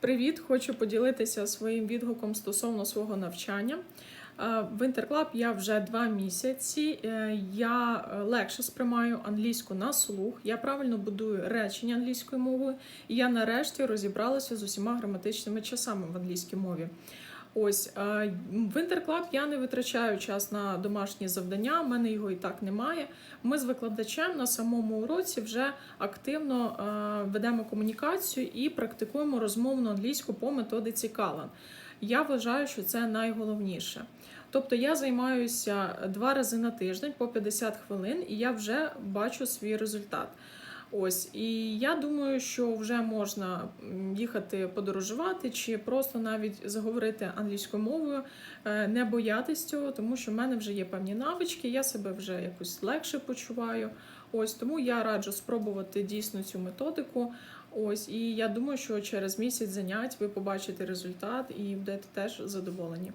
Привіт! Хочу поділитися своїм відгуком стосовно свого навчання. Е, В Інтерклаб я вже два місяці. Е, Я легше сприймаю англійську на слух. Я правильно будую речення англійською мовою, і я нарешті розібралася з усіма граматичними часами в англійській мові. Ось е, в Інтерклаб я не витрачаю час на домашні завдання. в мене його і так немає. Ми з викладачем на самому уроці вже активно е, ведемо комунікацію і практикуємо розмовну англійську по методиці Калан. Я вважаю, що це найголовніше. Тобто я займаюся два рази на тиждень по 50 хвилин, і я вже бачу свій результат. Ось, і я думаю, що вже можна їхати подорожувати чи просто навіть заговорити англійською мовою, е, не боятись цього, тому що в мене вже є певні навички, я себе вже якось легше почуваю. Ось тому я раджу спробувати дійсно цю методику. Ось, і я думаю, що через місяць занять ви побачите результат і будете теж задоволені.